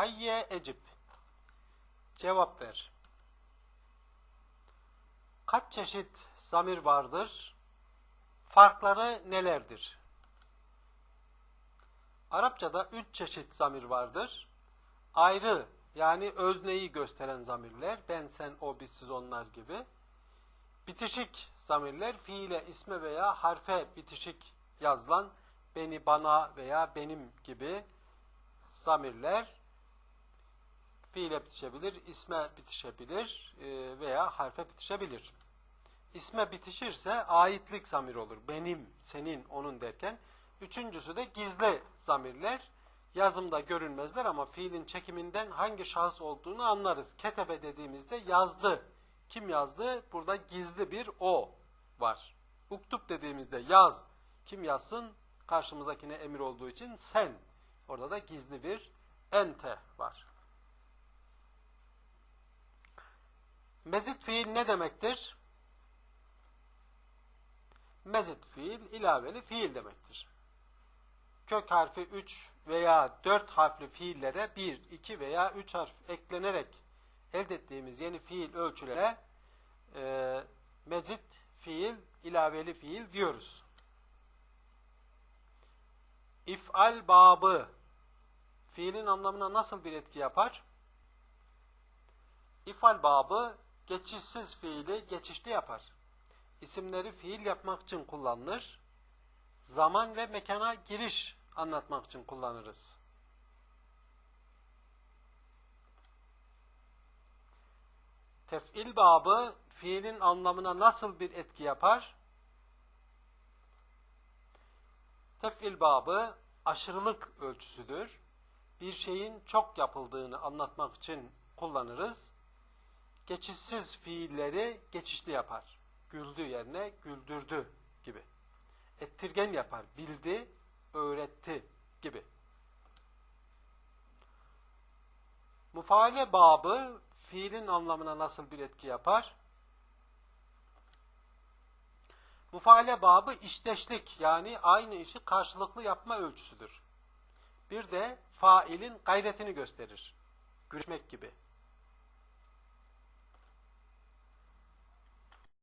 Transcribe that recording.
Hayye ecib. Cevap ver. Kaç çeşit zamir vardır? Farkları nelerdir? Arapçada üç çeşit zamir vardır. Ayrı yani özneyi gösteren zamirler. Ben, sen, o, biz, siz, onlar gibi. Bitişik zamirler fiile, isme veya harfe bitişik yazılan beni, bana veya benim gibi zamirler fiile bitişebilir, isme bitişebilir e, veya harfe bitişebilir. İsme bitişirse aitlik zamir olur. Benim, senin, onun derken. Üçüncüsü de gizli zamirler. Yazımda görünmezler ama fiilin çekiminden hangi şahıs olduğunu anlarız. Ketebe dediğimizde yazdı. Kim yazdı? Burada gizli bir o var. Uktub dediğimizde yaz. Kim yazsın? Karşımızdakine emir olduğu için sen. Orada da gizli bir ente var. Mezit fiil ne demektir? Mezit fiil ilaveli fiil demektir. Kök harfi 3 veya 4 harfli fiillere 1, 2 veya 3 harf eklenerek elde ettiğimiz yeni fiil ölçülere e, mezit fiil, ilaveli fiil diyoruz. İf'al babı fiilin anlamına nasıl bir etki yapar? İf'al babı geçişsiz fiili geçişli yapar. İsimleri fiil yapmak için kullanılır. Zaman ve mekana giriş anlatmak için kullanırız. Tef'il babı fiilin anlamına nasıl bir etki yapar? Tef'il babı aşırılık ölçüsüdür. Bir şeyin çok yapıldığını anlatmak için kullanırız. Geçişsiz fiilleri geçişli yapar. Güldü yerine güldürdü gibi. Ettirgen yapar. Bildi, öğretti gibi. Mufaale babı fiilin anlamına nasıl bir etki yapar? Mufaale babı işteşlik yani aynı işi karşılıklı yapma ölçüsüdür. Bir de failin gayretini gösterir. Görüşmek gibi.